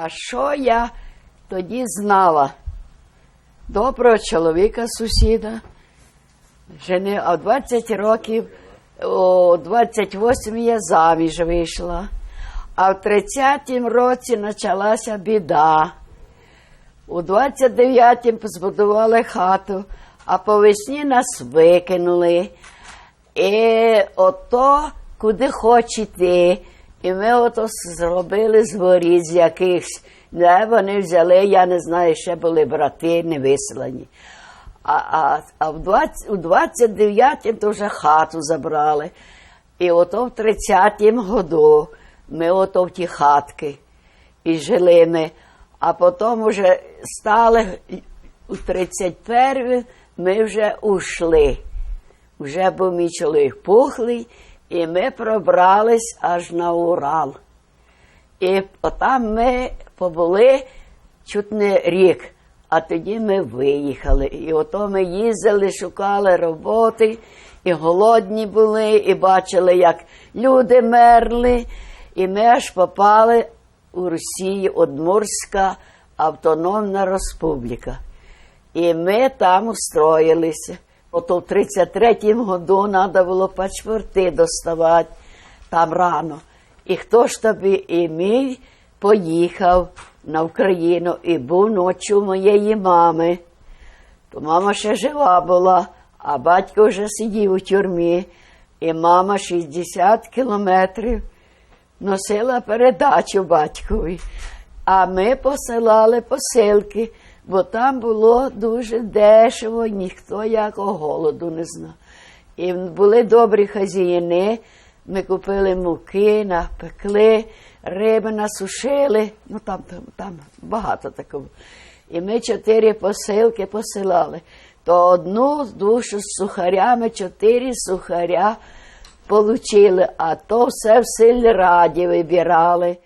А що я тоді знала? Доброго чоловіка сусіда, жени, а 20 років, о 28 я заміж вийшла, а в 30-му році почалася біда. У 29-му збудували хату, а по весні нас викинули. І ото куди хочете. І ми ото зробили з з якихось. Де вони взяли, я не знаю, ще були брати не виселені. А, а, а в 20, у 29-му то вже хату забрали. І ото в 30-му году ми ото в ті хатки і жили ми. А потім вже стали у 31-му ми вже ушли. Вже був мій чоловік пухлий, і ми пробрались аж на Урал. І там ми побули чуть не рік, а тоді ми виїхали. І ото ми їздили, шукали роботи, і голодні були, і бачили, як люди мерли. І ми аж попали у Росію, Одмурська Автономна Республіка. І ми там устроїлися. Ото в 33-му году треба було паспорти доставати там рано. І хто ж тобі і мій поїхав на Україну і був ночі моєї мами. То мама ще жива була, а батько вже сидів у тюрмі. І мама 60 кілометрів носила передачу батькові. А ми посилали посилки, бо там було дуже дешево, ніхто якого голоду не знав. І були добрі хазяїни, ми купили муки, напекли, риби насушили, ну там, там, там багато такого. І ми чотири посилки посилали. То одну душу з сухарями, чотири сухаря получили, а то все в сільраді вибирали.